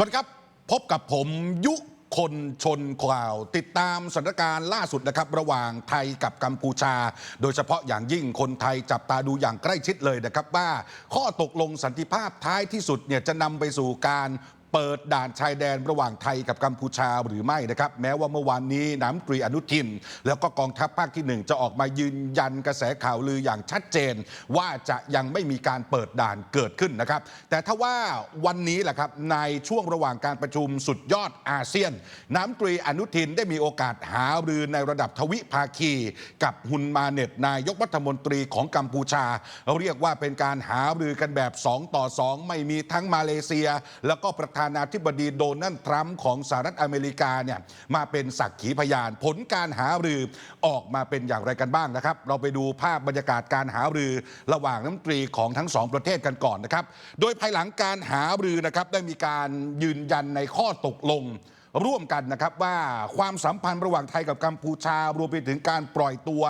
สวัสดีครับ พบกับผมยุคนชนข่าว ติดตามสถานการณ์ล่าสุดนะครับ ระหว่างไทยกับกัมพูชา โดยเฉพาะอย่างยิ่งคนไทยจับตาดูอย่างใกล้ชิดเลยนะครับ ว่าข้อตกลงสันติภาพท้ายที่สุดเนี่ยจะนำไปสู่การ เปิดด่านชายแดนระหว่างไทยกับกัมพูชาหรือไม่นะครับ แม้ว่าเมื่อวานนี้น้ำตรีอนุทิน แล้วก็กองทัพภาคที่หนึ่งจะออกมายืนยันกระแสข่าวลืออย่างชัดเจน ว่าจะยังไม่มีการเปิดด่านเกิดขึ้นนะครับ แต่ถ้าว่าวันนี้แหละครับในช่วงระหว่างการประชุมสุดยอดอาเซียน น้ำตรีอนุทินได้มีโอกาสหารือในระดับทวิภาคี กับฮุนมาเน็ตนายกรัฐมนตรีของกัมพูชาเรียกว่าเป็นการหารือกันแบบ 2 ต่อ 2 ไม่มีทั้งมาเลเซีย แล้วก็ประธานาธิบดีโดนัลด์ทรัมป์ของสหรัฐอเมริกาเนี่ยมาเป็นสักขีพยาน ผลการหารือออกมาเป็นอย่างไรกันบ้างนะครับ เราไปดูภาพบรรยากาศการหารือระหว่างน้ำตรีของทั้งสองประเทศกันก่อนนะครับ โดยภายหลังการหารือนะครับได้มีการยืนยันในข้อตกลงร่วมกันนะครับว่าความสัมพันธ์ระหว่างไทยกับกัมพูชารวมไปถึงการปล่อยตัว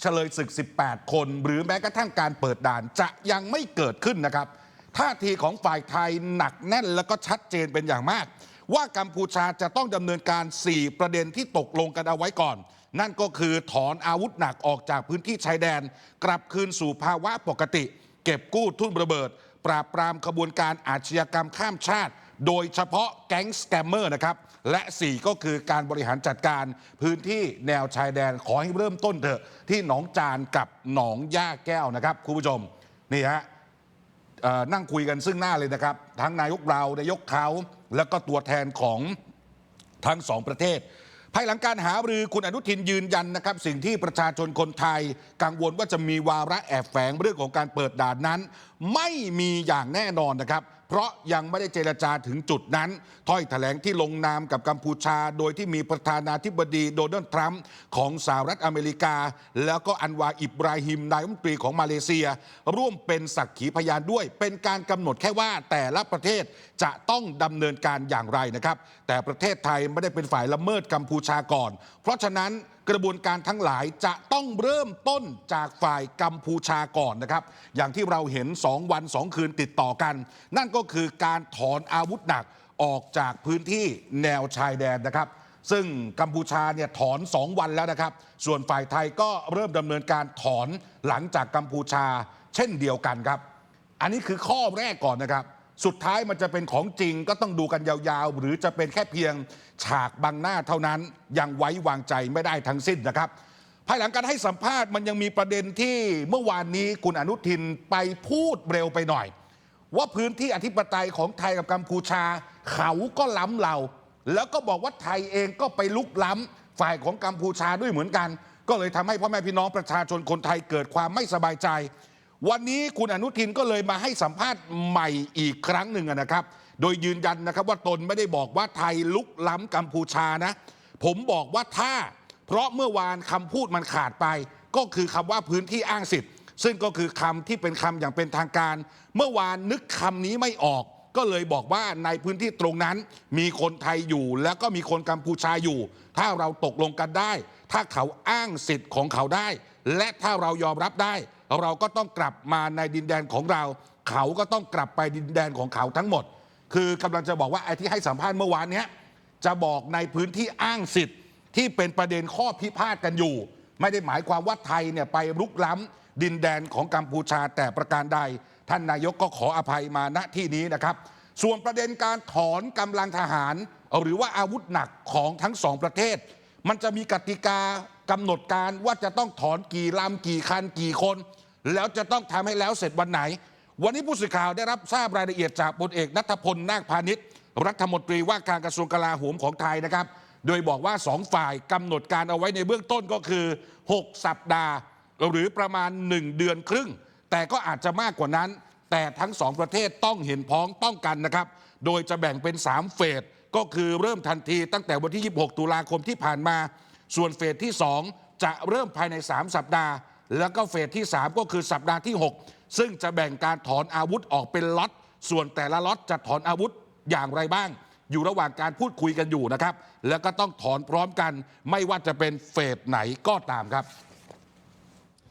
เฉลยศึก 18 คน หรือแม้กระทั่งการเปิดด่านจะยังไม่เกิดขึ้นนะครับ ท่าทีของฝ่ายไทยหนักแน่นแล้วก็ชัดเจนเป็นอย่างมาก ว่ากัมพูชาจะต้องดำเนินการ 4 ประเด็นที่ตกลงกันเอาไว้ก่อน นั่นก็คือถอนอาวุธหนักออกจากพื้นที่ชายแดน กลับคืนสู่ภาวะปกติ เก็บกู้ทุ่นระเบิด ปราบปรามขบวนการอาชญากรรมข้ามชาติ โดยเฉพาะแก๊งสแกมเมอร์นะครับและ 4 ก็คือการบริหารจัดการพื้นที่แนวชายแดนขอให้เริ่มต้นเถอะที่หนองจานกับหนองย่าแก้วนะครับคุณผู้ชมนี่ฮะ นั่งคุยกันซึ่งหน้าเลยนะครับ ทั้งนายกเรานายกเขา แล้วก็ตัวแทนของทั้งสองประเทศ ภายหลังการหารือคุณอนุทินยืนยันนะครับ สิ่งที่ประชาชนคนไทย กังวลว่าจะมีวาระแอบแฝงเรื่องของการเปิดด่านนั้น ไม่มีอย่างแน่นอนนะครับ เพราะยังไม่ได้เจรจาถึงจุดนั้น ถ้อยแถลงที่ลงนามกับกัมพูชา โดยที่มีประธานาธิบดีโดนัลด์ทรัมป์ของสหรัฐอเมริกา แล้วก็อันวาอิบราฮิมนายรัฐมนตรีของมาเลเซีย ร่วมเป็นสักขีพยานด้วย เป็นการกำหนดแค่ว่าแต่ละประเทศจะต้องดำเนินการอย่างไรนะครับ แต่ประเทศไทยไม่ได้เป็นฝ่ายละเมิดกัมพูชาก่อน เพราะฉะนั้น กระบวนการทั้งหลายจะต้องเริ่มต้นจากฝ่ายกัมพูชาก่อนนะครับ อย่างที่เราเห็น 2 วัน 2 คืนติดต่อกัน นั่นก็คือการถอนอาวุธหนักออกจากพื้นที่แนวชายแดนนะครับ ซึ่งกัมพูชาเนี่ยถอน 2 วันแล้วนะครับ ส่วนฝ่ายไทยก็เริ่มดำเนินการถอนหลังจากกัมพูชา เช่นเดียวกันครับ อันนี้คือข้อแรกก่อนนะครับ สุดท้ายมันจะเป็นของจริงก็ต้องดูกันยาวๆ หรือจะเป็นแค่เพียงฉากบังหน้าเท่านั้นยังไว้วางใจไม่ได้ทั้งสิ้นนะครับ ภายหลังการให้สัมภาษณ์มันยังมีประเด็นที่เมื่อวานนี้คุณอนุทินไปพูดเร็วไปหน่อย ว่าพื้นที่อธิปไตยของไทยกับกัมพูชา เขาก็ล้ำเรา แล้วก็บอกว่าไทยเองก็ไปลุกล้ำฝ่ายของกัมพูชาด้วยเหมือนกัน ก็เลยทำให้พ่อแม่พี่น้องประชาชนคนไทยเกิดความไม่สบายใจ วันนี้คุณอนุทินก็เลยมาให้สัมภาษณ์ใหม่อีกครั้งหนึ่งนะครับ โดยยืนยันนะครับว่าตนไม่ได้บอกว่าไทยลุกล้ำกัมพูชานะ ผมบอกว่าถ้า เพราะเมื่อวานคำพูดมันขาดไป ก็คือคำว่าพื้นที่อ้างสิทธิ์ ซึ่งก็คือคำที่เป็นคำอย่างเป็นทางการ เมื่อวานนึกคำนี้ไม่ออก ก็เลยบอกว่าในพื้นที่ตรงนั้น มีคนไทยอยู่ แล้วก็มีคนกัมพูชาอยู่ ถ้าเราตกลงกันได้ ถ้าเขาอ้างสิทธิ์ของเขาได้ และถ้าเรายอมรับได้ เราก็ต้องกลับมาในดินแดนของเรา เขาก็ต้องกลับไปดินแดนของเขาทั้งหมด คือกำลังจะบอกว่าไอ้ที่ให้สัมภาษณ์เมื่อวานเนี้ยจะบอกในพื้นที่อ้างสิทธิ์ ที่เป็นประเด็นข้อพิพาทกันอยู่ ไม่ได้หมายความว่าไทยเนี่ยไปรุกล้ำดินแดนของกัมพูชาแต่ประการใด ท่านนายกก็ขออภัยมาณที่นี้นะครับ ส่วนประเด็นการถอนกำลังทหาร หรือว่าอาวุธหนักของทั้งสองประเทศ มันจะมีกติกากำหนดการว่าจะต้องถอนกี่ลำกี่คันกี่คน แล้วจะต้องทำให้แล้วเสร็จวันไหน วันนี้ผู้สื่อข่าวได้รับทราบรายละเอียดจากพลเอกนัทพลนาคพาณิชย์รัฐมนตรีว่าการกระทรวงกลาโหมของไทยนะครับ โดยบอกว่าสองฝ่ายกำหนดการเอาไว้ในเบื้องต้นก็คือ 6 สัปดาห์ หรือประมาณ 1 เดือนครึ่ง แต่ก็อาจจะมากกว่านั้น แต่ทั้งสองประเทศต้องเห็นพ้องต้องกันนะครับ โดยจะแบ่งเป็น 3 เฟสก็คือเริ่มทันทีตั้งแต่วันที่ 26 ตุลาคมที่ผ่านมา ส่วนเฟสที่ 2 จะเริ่มภายใน 3 สัปดาห์ แล้วก็เฟสที่ 3 ก็คือสัปดาห์ที่ 6 ซึ่งจะแบ่งการถอนอาวุธออกเป็นล็อตส่วนแต่ละล็อตจะถอนอาวุธอย่างไรบ้าง อยู่ระหว่างการพูดคุยกันอยู่นะครับ แล้วก็ต้องถอนพร้อมกัน ไม่ว่าจะเป็นเฟสไหนก็ตามครับ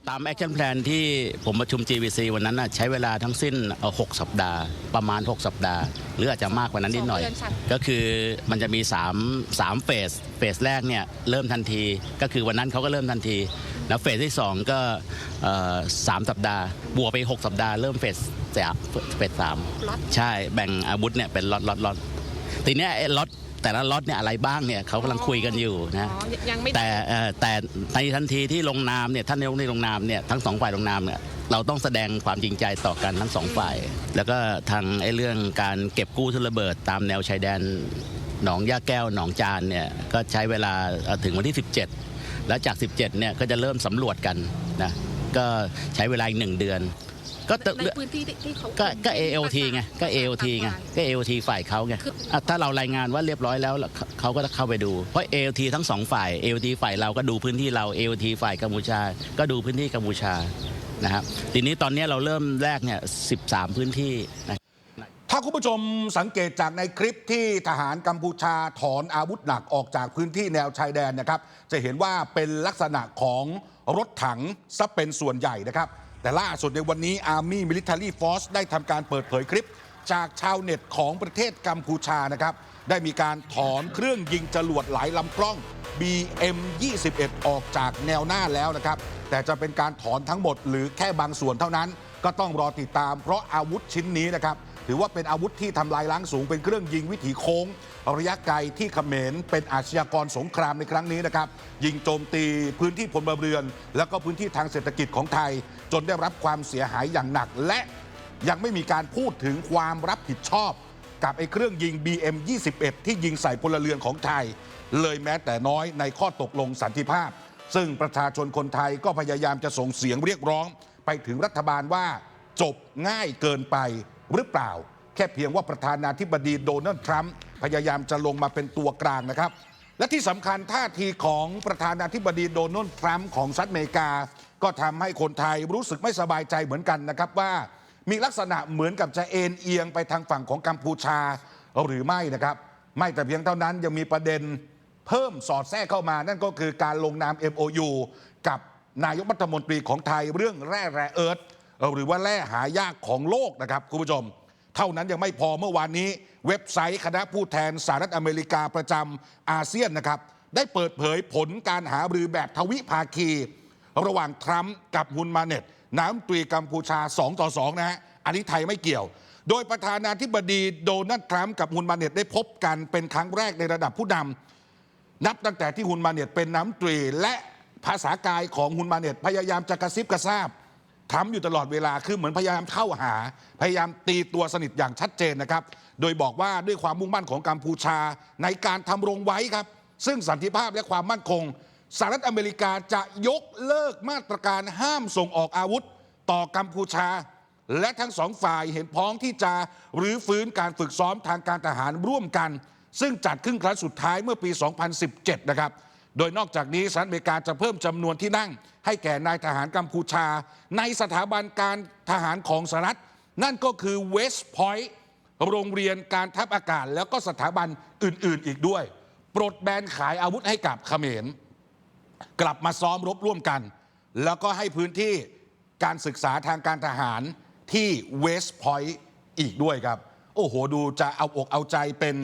ตามแอคชั่นแพลนที่ผมประชุม GVC วันนั้นน่ะใช้เวลาทั้งสิ้นเอ่อ6สัปดาห์ ประมาณ 6 สัปดาห์ หรืออาจจะมากกว่านั้นนิดหน่อย สองเดือนค่ะ ก็คือมันจะมี3 3เฟส เฟสแรกเนี่ยเริ่มทันที ก็คือวันนั้นเขาก็เริ่มทันที แล้วเฟสที่ 2 ก็เอ่อสามสัปดาห์ บวกไป 6 สัปดาห์เริ่มเฟสสามเฟสสามล็อตใช่แบ่งอาวุธเนี่ยเป็นล็อตล็อตล็อตทีเนี้ยไอ้ล็อตแต่ละล็อตเนี่ยอะไรบ้างเนี่ยเขากำลังคุยกันอยู่นะอ๋อยังไม่แต่เอ่อแต่ในทันทีที่ลงนามเนี่ยท่านนายกในลงนามเนี่ยทั้งสองฝ่ายลงนามเนี่ยเราต้องแสดงความจริงใจต่อกันทั้งสองฝ่าย แล้วก็ทางไอ้เรื่องการเก็บกู้ทุนระเบิดตามแนวชายแดนหนองย่าแก้วหนองจานเนี่ยก็ใช้เวลาเอ่อถึงวันที่ 17 แล้วจาก 17เนี่ยก็จะเริ่มสำรวจกันนะก็ใช้เวลาอีกหนึ่งเดือน ก็ในพื้นที่ที่เขาก็ก็คุม AOT ไงก็ AOT ไงก็ AOT ฝ่ายเขาไงคืออะถ้าเรารายงานว่าเรียบร้อยแล้วแล้วเขาเขาก็จะเข้าไปดูเพราะ AOT ทั้งสองฝ่าย AOT ฝ่ายเราก็ดูพื้นที่เรา AOT ฝ่ายกัมพูชา ก็ดูพื้นที่กัมพูชานะครับทีนี้ตอนนี้เราเริ่มแรกเนี่ย 13 พื้นที่นะ ถ้าคุณผู้ชมสังเกตจากในคลิปที่ทหารกัมพูชาถอนอาวุธหนักออกจากพื้นที่แนวชายแดนนะครับ จะเห็นว่าเป็นลักษณะของรถถังซะเป็นส่วนใหญ่นะครับ แต่ล่าสุดในวันนี้ Army Military Force ได้ทำการเปิดเผยคลิป จากชาวเน็ตของประเทศกัมพูชานะครับ ได้มีการถอนเครื่องยิงจรวดหลายลำกล้อง BM 21ออกจากแนวหน้าแล้วนะครับ แต่จะเป็นการถอนทั้งหมดหรือแค่บางส่วนเท่านั้น ก็ต้องรอติดตามเพราะอาวุธชิ้นนี้นะครับ ถือว่าเป็นอาวุธที่ทำลายล้างสูงเป็นเครื่องยิงวิถีโค้ง ระยะไกลที่เขมรเป็นอาชญากรสงครามในครั้งนี้นะครับ ยิงโจมตีพื้นที่พลเรือน แล้วก็พื้นที่ทางเศรษฐกิจของไทย จนได้รับความเสียหายอย่างหนัก และยังไม่มีการพูดถึงความรับผิดชอบ กับไอ้เครื่องยิง BM 21ที่ยิงใส่พลเรือนของไทย เลยแม้แต่น้อยในข้อตกลงสันติภาพ ซึ่งประชาชนคนไทยก็พยายามจะส่งเสียงเรียกร้อง ไปถึงรัฐบาลว่าจบง่ายเกินไป หรือเปล่า แค่เพียงว่าประธานาธิบดีโดนัลด์ทรัมป์พยายามจะลงมาเป็นตัวกลางนะครับ และที่สำคัญท่าทีของประธานาธิบดีโดนัลด์ทรัมป์ของสหรัฐอเมริกา ก็ทำให้คนไทยรู้สึกไม่สบายใจเหมือนกันนะครับว่ามีลักษณะเหมือนกับจะเอ็นเอียงไปทางฝั่งของกัมพูชาหรือไม่นะครับ ไม่แต่เพียงเท่านั้นยังมีประเด็นเพิ่มสอดแทรกเข้ามา นั่นก็คือการลงนาม MOU กับนายกรัฐมนตรีของไทยเรื่องแร่แร่เอิร์ธ หรือว่าแร่หายากของโลกนะครับคุณผู้ชม เท่านั้นยังไม่พอเมื่อวานนี้ เว็บไซต์คณะผู้แทนสหรัฐอเมริกาประจำอาเซียนนะครับ ได้เปิดเผยผลการหารือแบบทวิภาคี ระหว่างทรัมป์กับฮุนมาเน็ตน้ำตรีกัมพูชา 2 ต่อ 2 นะฮะอันนี้ไทยไม่เกี่ยว โดยประธานาธิบดีโดนัลด์ทรัมป์กับฮุนมาเน็ตได้พบกันเป็นครั้งแรกในระดับผู้นำนับตั้งแต่ที่ฮุนมาเน็ตเป็นน้ำตรีและภาษากายของฮุนมาเน็ตพยายามจะกระซิบกระซาบ ทำอยู่ตลอดเวลาคือเหมือนพยายามเข้าหา พยายามตีตัวสนิทอย่างชัดเจนนะครับ โดยบอกว่าด้วยความมุ่งมั่นของกัมพูชาในการทำรงไว้ครับ ซึ่งสันติภาพและความมั่นคงสหรัฐอเมริกาจะยกเลิกมาตรการห้ามส่งออกอาวุธ ต่อกัมพูชา และทั้งสองฝ่ายเห็นพ้องที่จะรื้อฟื้นการฝึกซ้อมทางการทหารร่วมกัน ซึ่งจัดขึ้นครั้งสุดท้ายเมื่อปี 2017 นะครับ โดยนอกจากนี้สหรัฐอเมริกาจะเพิ่มจำนวนที่นั่ง ให้แก่นายทหารกัมพูชา ในสถาบันการทหารของสหรัฐ นั่นก็คือเวสต์พอยต์โรงเรียนการทัพอากาศ แล้วก็สถาบันอื่น ๆ อีกด้วย ปลดแบนขายอาวุธให้กับเขมร กลับมาซ้อมรบร่วมกัน แล้วก็ให้พื้นที่การศึกษาทางการทหารที่เวสต์พอยต์อีกด้วยครับ โอ้โห ดูจะเอาอกเอาใจเป็น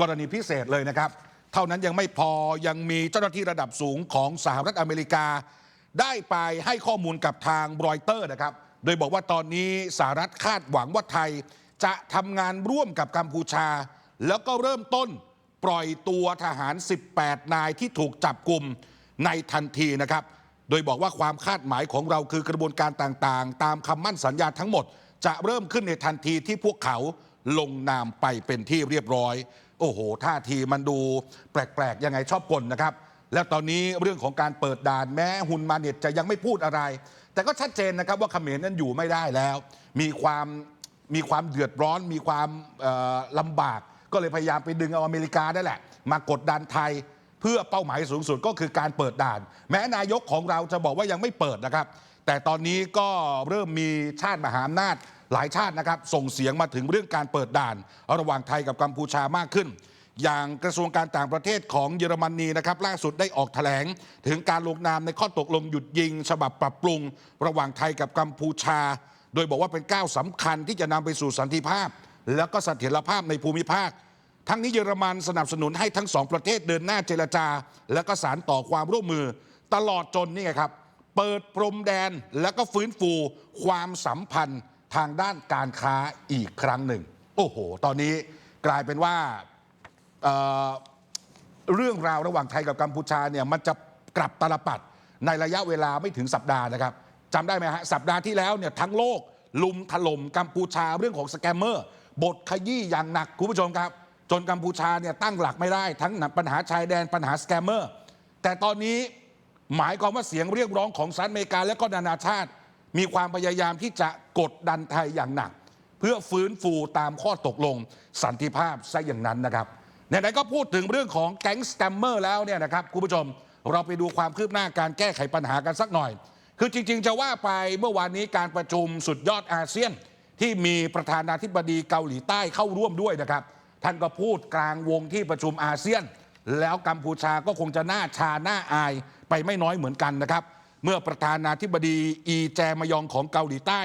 กรณีพิเศษเลยนะครับ เท่านั้นยังไม่พอยังมีเจ้าหน้าที่ระดับสูงของสหรัฐอเมริกา ได้ไปให้ข้อมูลกับทางรอยเตอร์นะครับ โดยบอกว่าตอนนี้สหรัฐคาดหวังว่าไทย จะทำงานร่วมกับกัมพูชา แล้วก็เริ่มต้นปล่อยตัวทหาร 18 นายที่ถูกจับกลุ่มในทันทีนะครับ โดยบอกว่าความคาดหมายของเราคือกระบวนการต่างๆ ตามคำมั่นสัญญาทั้งหมด จะเริ่มขึ้นในทันทีที่พวกเขาลงนามไปเป็นที่เรียบร้อย โอ้โห ท่าทีมันดูแปลกๆ ยังไงชอบกลนะครับ แล้วตอนนี้เรื่องของการเปิดด่านแม้ฮุนมาเน็ตจะยังไม่พูดอะไร แต่ก็ชัดเจนนะครับว่าเขมรนั้นอยู่ไม่ได้แล้ว มีความมีความเดือดร้อน มีความลำบาก ก็เลยพยายามไปดึงเอาอเมริกาได้แหละ มากดดันไทยเพื่อเป้าหมายสูงสุดก็คือการเปิดด่าน แม้นายกของเราจะบอกว่ายังไม่เปิดนะครับ แต่ตอนนี้ก็เริ่มมีชาติมหาอำนาจ หลายชาตินะครับส่งเสียงมาถึงเรื่องการเปิดด่าน ระหว่างไทยกับกัมพูชามากขึ้น อย่างกระทรวงการต่างประเทศของเยอรมนีนะครับล่าสุดได้ออกแถลง ถึงการลงนามในข้อตกลงหยุดยิง ฉบับปรับปรุง ระหว่างไทยกับกัมพูชา โดยบอกว่าเป็นก้าวสำคัญที่จะนำไปสู่สันติภาพ และก็เสถียรภาพในภูมิภาคทั้งนี้เยอรมันสนับสนุนให้ทั้งสองประเทศเดินหน้าเจรจา และก็สารต่อความร่วมมือ ตลอดจนนี่ไงครับ เปิดพรมแดนและก็ฟื้นฟูความสัมพันธ์ ทางด้านการค้าอีกครั้งหนึ่ง โอ้โห ตอนนี้กลายเป็นว่าเเรื่องราวระหว่างไทยกับกัมพูชาเนี่ยมันจะกลับตลปัดในระยะเวลาไม่ถึงสัปดาห์นะครับจำได้ไหมฮะสัปดาห์ที่แล้วเนี่ยทั้งโลกลุมถล่มกัมพูชาเรื่องของสแกมเมอร์ บทขยี้อย่างหนักคุณผู้ชมครับ จนกัมพูชาเนี่ยตั้งหลักไม่ได้ ทั้งปัญหาชายแดนปัญหาสแกมเมอร์ แต่ตอนนี้หมายความว่าเสียงเรียกร้องของสหรัฐอเมริกาและก็นานาชาติ มีความพยายามที่จะกดดันไทยอย่างหนัก เพื่อฟื้นฟูตามข้อตกลงสันติภาพซะอย่างนั้นนะครับไหนๆก็พูดถึงเรื่องของแก๊งสแกมเมอร์แล้วเนี่ยนะครับคุณผู้ชมเราไปดูความคืบหน้าการแก้ไขปัญหากันสักหน่อย คือจริง ๆ จะว่าไปเมื่อวานนี้การประชุมสุดยอดอาเซียน ที่มีประธานาธิบดีเกาหลีใต้เข้าร่วมด้วยนะครับ ท่านก็พูดกลางวงที่ประชุมอาเซียน แล้วกัมพูชาก็คงจะหน้าชาหน้าอายไปไม่น้อยเหมือนกันนะครับ เมื่อประธานาธิบดีอีแจมยองของเกาหลีใต้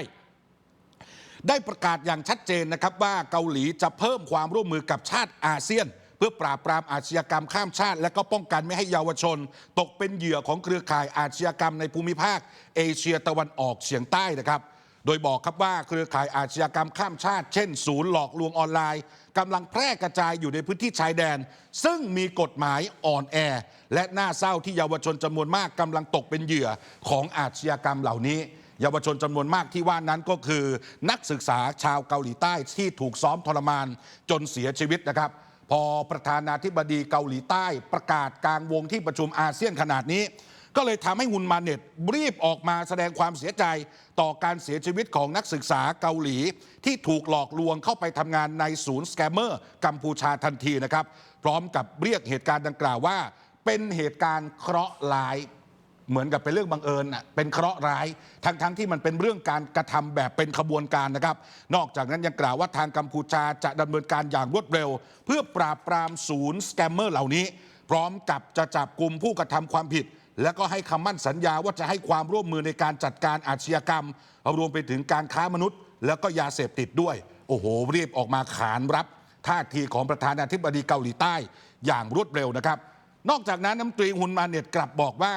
ได้ประกาศอย่างชัดเจนนะครับว่าเกาหลีจะเพิ่มความร่วมมือกับชาติอาเซียน เพื่อปราบปรามอาชญากรรมข้ามชาติ และก็ป้องกันไม่ให้เยาวชน ตกเป็นเหยื่อของเครือข่ายอาชญากรรมในภูมิภาค เอเชียตะวันออกเฉียงใต้นะครับโดยบอกครับว่าเครือข่ายอาชญากรรมข้ามชาติ เช่น ศูนย์หลอกลวงออนไลน์ กำลังแพร่กระจายอยู่ในพื้นที่ชายแดน ซึ่งมีกฎหมายอ่อนแอ และน่าเศร้าที่เยาวชนจำนวนมากกำลังตกเป็นเหยื่อของอาชญากรรมเหล่านี้เยาวชนจำนวนมากที่ว่านั้นก็คือ นักศึกษาชาวเกาหลีใต้ที่ถูกซ้อมทรมานจนเสียชีวิตนะครับ พอประธานาธิบดีเกาหลีใต้ประกาศกลางวงที่ประชุมอาเซียนขนาดนี้ ก็เลยทำให้ฮุนมาเน็ตรีบออกมาแสดงความเสียใจต่อการเสียชีวิตของนักศึกษาเกาหลี ที่ถูกหลอกลวงเข้าไปทำงานในศูนย์สแกมเมอร์กัมพูชาทันทีนะครับ พร้อมกับเรียกเหตุการณ์ดังกล่าวว่า เป็นเหตุการณ์เคราะห์ร้ายเหมือนกับเป็นเรื่องบังเอิญน่ะเป็นเคราะห์ร้าย ทั้งๆทที่มันเป็นเรื่องการกระทำแบบเป็นขบวนการนะครับ นอกจากนั้นยังกล่าวว่าทางกัมพูชาจะดำเนินการอย่างรวดเร็ว เพื่อปราบปรามศูนย์สแกมเมอร์เหล่านี้ พร้อมกับจะจับกลุ่มผู้กระทำความผิด และก็ให้คำมั่นสัญญาว่าจะให้ความร่วมมือในการจัดการอาชญากรรมรวมไปถึงการค้ามนุษย์ แล้วก็ยาเสพติดด้วย โอ้โหรีบออกมาขานรับ ท่าทีของประธานาธิบดีเกาหลีใต้ อย่างรวดเร็วนะครับ นอกจากนั้นน้ำตรีฮุนมาเน็ตกลับบอกว่า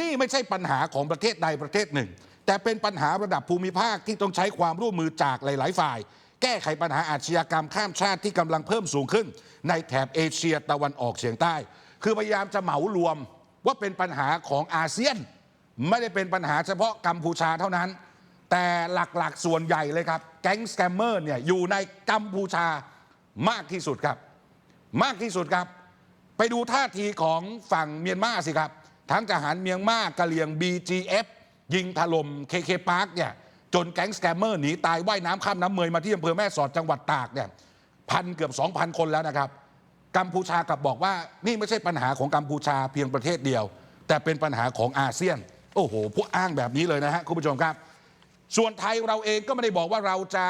นี่ไม่ใช่ปัญหาของประเทศใดประเทศหนึ่ง แต่เป็นปัญหาระดับภูมิภาคที่ต้องใช้ความร่วมมือจากหลาย ๆ ฝ่าย แก้ไขปัญหาอาชญากรรมข้ามชาติที่กำลังเพิ่มสูงขึ้น ในแถบเอเชียตะวันออกเฉียงใต้ คือพยายามจะเหมารวม ว่าเป็นปัญหาของอาเซียน ไม่ได้เป็นปัญหาเฉพาะกัมพูชาเท่านั้น แต่หลักๆส่วนใหญ่เลยครับ แก๊งสแกมเมอร์เนี่ยอยู่ในกัมพูชามากที่สุดครับ มากที่สุดครับ ไปดูท่าทีของฝั่งเมียนมาสิครับ ทั้งทหารเมียนมากะเหลี่ยง BGF ยิงถล่ม KK Park เนี่ยจนแก๊งสแกมเมอร์หนีตายว่ายน้ำข้ามน้ำเมยมาที่อำเภอแม่สอดจังหวัดตากเนี่ยพันเกือบ 2,000 คนแล้วนะครับ กัมพูชากลับบอกว่า นี่ไม่ใช่ปัญหาของกัมพูชาเพียงประเทศเดียว แต่เป็นปัญหาของอาเซียน โอ้โหพวกอ้างแบบนี้เลยนะฮะคุณผู้ชมครับ ส่วนไทยเราเองก็ไม่ได้บอกว่าเราจะ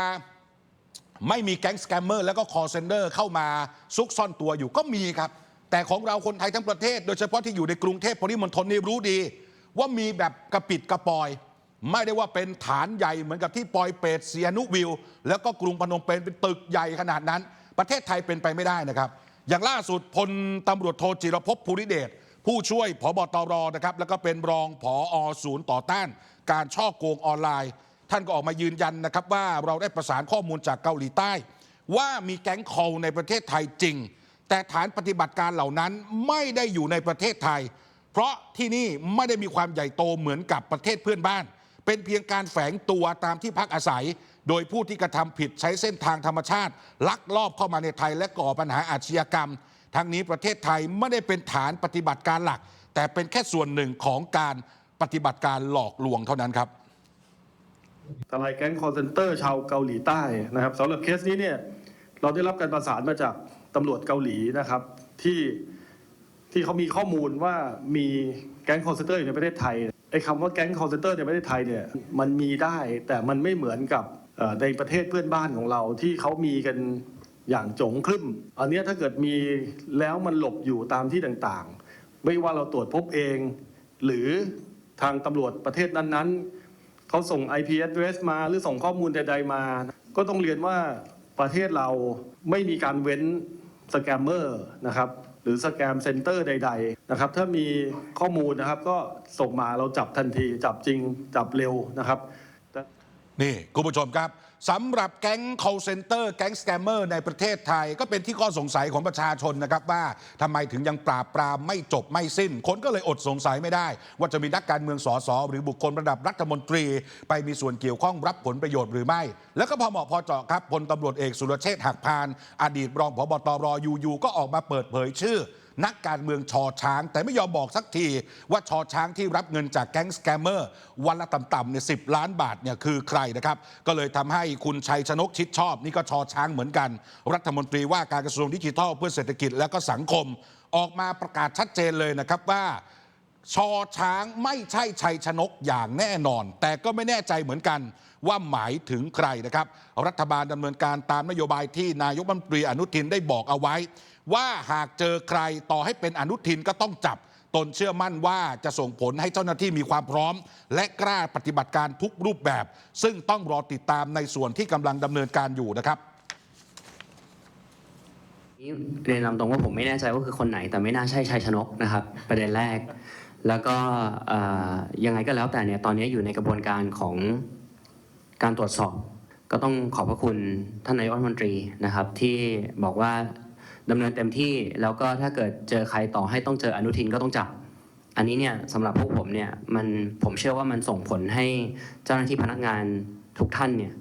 ไม่มีแก๊งสแกมเมอร์แล้วก็คอร์เซนเดอร์เข้ามาซุกซ่อนตัวอยู่ก็มีครับ แต่ของเราคนไทยทั้งประเทศ โดยเฉพาะที่อยู่ในกรุงเทพปริมณฑลนี่รู้ดี ว่ามีแบบกระปิดกระปอย ไม่ได้ว่าเป็นฐานใหญ่เหมือนกับที่ปอยเปตเซียนุวิวแล้วก็กรุงพนมเปญเป็นตึกใหญ่ขนาดนั้น ประเทศไทยเป็นไปไม่ได้นะครับ อย่างล่าสุดพลตำรวจโทจิรพภูริเดชผู้ช่วยผบตรนะครับแล้วก็เป็นรองผอศูนย์ต่อต้าน การช่อโกงออนไลน์ ท่านก็ออกมายืนยันนะครับว่าเราได้ประสานข้อมูลจากเกาหลีใต้ ว่ามีแก๊งคอลในประเทศไทยจริง แต่ฐานปฏิบัติการเหล่านั้นไม่ได้อยู่ในประเทศไทย เพราะที่นี่ไม่ได้มีความใหญ่โตเหมือนกับประเทศเพื่อนบ้าน เป็นเพียงการแฝงตัวตามที่พักอาศัย โดยผู้ที่กระทำผิดใช้เส้นทางธรรมชาติ ลักลอบเข้ามาในไทยและก่อปัญหาอาชญากรรม ทั้งนี้ประเทศไทยไม่ได้เป็นฐานปฏิบัติการหลัก แต่เป็นแค่ส่วนหนึ่งของการปฏิบัติการหลอกลวงเท่านั้นครับทลายแก๊งคอร์เซนเตอร์ชาวเกาหลีใต้นะครับสำหรับเคสนี้เนี่ยเราได้รับการประสานมาจากตำรวจเกาหลีนะครับที่ที่เขามีข้อมูลว่ามีแก๊งคอร์เซนเตอร์อยู่ในประเทศไทยไอ้คำว่าแก๊งคอร์เซนเตอร์ในประเทศไทยเนี่ยมันมีได้แต่มันไม่เหมือนกับ ในประเทศเพื่อนบ้านของเราที่เขามีกันอย่างจงครึ่ม อันนี้ถ้าเกิดมีแล้วมันหลบอยู่ตามที่ต่างๆ ไม่ว่าเราตรวจพบเอง หรือทางตำรวจประเทศนั้นๆ เขาส่ง IP address มาหรือส่งข้อมูลใดๆมา ก็ต้องเรียนว่าประเทศเราไม่มีการเว้นสแกมเมอร์นะครับหรือสแกมเซ็นเตอร์ใด ๆ นะครับ ถ้ามีข้อมูลนะครับก็ส่งมาเราจับทันที จับจริงจับเร็วนะครับ นี่คุณผู้ชมครับสำหรับแก๊ง call center แก๊งสแกมเมอร์ในประเทศไทย ก็เป็นที่ข้อสงสัยของประชาชนนะครับว่าทำไมถึงยังปราบปรามไม่จบไม่สิ้น คนก็เลยอดสงสัยไม่ได้ ว่าจะมีนักการเมืองสสหรือบุคคลระดับรัฐมนตรี ไปมีส่วนเกี่ยวข้องรับผลประโยชน์หรือไม่ แล้วก็พอเหมาะพอเจาะครับพลตำรวจเอกสุรเชษฐ์หักพาน อดีตรองผบตรอยู่ๆก็ออกมาเปิดเผยชื่อ นักการเมืองชอช้าง แต่ไม่ยอมบอกสักทีว่าชอช้างที่รับเงินจากแก๊งสแกมเมอร์วันละต่ำๆเนี่ยสิล้านบาทเนี่ยคือใครนะครับ ก็เลยทำให้คุณชัยชนกชิดชอบ นี่ก็ชอช้างเหมือนกัน รัฐมนตรีว่าการกระทรวงดิจิทัลเพื่อเศรษฐกิจและก็สังคม ออกมาประกาศชัดเจนเลยนะครับว่าชอช้างไม่ใช่ชัยชนกอย่างแน่นอน แต่ก็ไม่แน่ใจเหมือนกัน ว่าหมายถึงใครนะครับ รัฐบาลดำเนินการตามนโยบายที่นายกรัฐมนตรีอนุทินได้บอกเอาไว้ ว่าหากเจอใครต่อให้เป็นอนุทินก็ต้องจับตนเชื่อมั่นว่าจะส่งผลให้เจ้าหน้าที่มีความพร้อม และกล้าปฏิบัติการทุกรูปแบบ ซึ่งต้องรอติดตามในส่วนที่กำลังดำเนินการอยู่นะครับนี่เรียนนำตรงว่าผมไม่แน่ใจว่าคือคนไหนแต่ไม่น่าใช่ชัยชนกนะครับ ประเด็นแรก แล้วก็ยังไงก็แล้วแต่เนี่ยตอนนี้อยู่ในกระบวนการของ การตรวจสอบ ก็ต้องขอบพระคุณท่านนายกรัฐมนตรีนะครับ ที่บอกว่าดำเนินเต็มที่แล้วก็ถ้าเกิดเจอใครต่อให้ต้องเจออนุทินก็ต้องจับ อันนี้เนี่ยสำหรับพวกผมเนี่ยมันผมเชื่อว่ามันส่งผลให้เจ้าหน้าที่พนักงานทุกท่านเนี่ย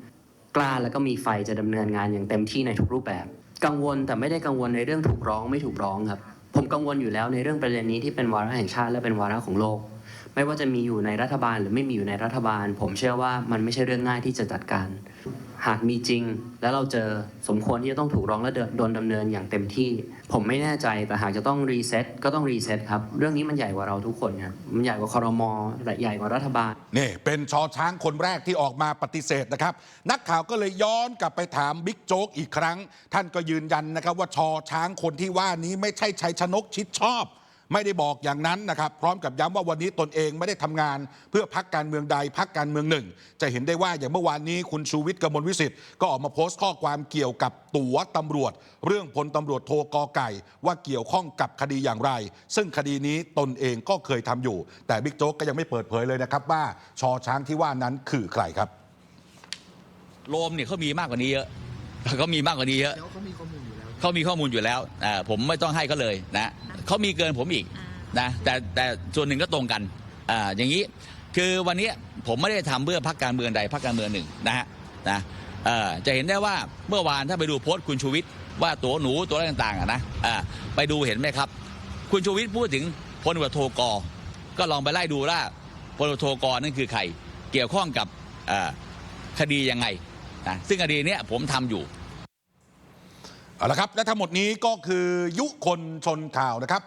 กล้าแล้วก็มีไฟจะดำเนินงานอย่างเต็มที่ในทุกรูปแบบ กังวลแต่ไม่ได้กังวลในเรื่องถูกร้องไม่ถูกร้องครับ ผมกังวลอยู่แล้วในเรื่องประเด็นนี้ที่เป็นวาระแห่งชาติและเป็นวาระของโลก ไม่ว่าจะมีอยู่ในรัฐบาลหรือไม่มีอยู่ในรัฐบาล ผมเชื่อว่ามันไม่ใช่เรื่องง่ายที่จะจัดการ หากมีจริง แล้วเราเจอสมควรที่จะต้องถูกร้องและโดนดำเนินอย่างเต็มที่ ผมไม่แน่ใจแต่หากจะต้องรีเซ็ตก็ต้องรีเซ็ตครับ เรื่องนี้มันใหญ่กว่าเราทุกคนครับมันใหญ่กว่าคอรมอและใหญ่กว่ารัฐบาลนี่เป็นชอช้างคนแรกที่ออกมาปฏิเสธนะครับ นักข่าวก็เลยย้อนกลับไปถามบิ๊กโจ๊กอีกครั้ง ท่านก็ยืนยันนะครับว่าชอช้างคนที่ว่านี้ไม่ใช่ชัยชนกชิดชอบ ไม่ได้บอกอย่างนั้นนะครับพร้อมกับย้ำว่าวันนี้ตนเองไม่ได้ทำงาน เพื่อพักการเมืองใดพักการเมืองหนึ่ง จะเห็นได้ว่าอย่างเมื่อวานนี้คุณชูวิทย์กมลวิสิทธิ์ก็ออกมาโพสต์ข้อความเกี่ยวกับตั๋วตำรวจ เรื่องพลตำรวจโทกอไก่ ว่าเกี่ยวข้องกับคดีอย่างไร ซึ่งคดีนี้ตนเองก็เคยทำอยู่ แต่บิ๊กโจ๊กก็ยังไม่เปิดเผยเลยนะครับว่าชอช้างที่ว่านั้นคือใครครับโรมเนี่ยเขามีมากกว่านี้เยอะเขามีมากกว่านี้เยอะเขามีข้อมูลอยู่แล้ว เขามีข้อมูลอยู่แล้วผมไม่ต้องให้เขาเลยนะเขามีเกินผมอีกนะแต่แต่ส่วนหนึ่งก็ตรงกันออย่างนี้คือวันนี้ผมไม่ได้ทำเพื่อพรรคการเมืองใดพรรคการเมืองหนึ่งนะฮะนะจะเห็นได้ว่าเมื่อวานถ้าไปดูโพสต์คุณชูวิทย์ว่าตัวหนูตัวอะไรต่างๆนะไปดูเห็นไหมครับ คุณชูวิทย์พูดถึงพลตำรวจโทกอก็ลองไปไล่ดูว่าพลตำรวจโทกอนั่นคือใคร เกี่ยวข้องกับคดียังไงนะซึ่งคดีนี้ผมทำอยู่ เอาละครับ และทั้งหมดนี้ก็คือยุคนชนข่าวนะครับ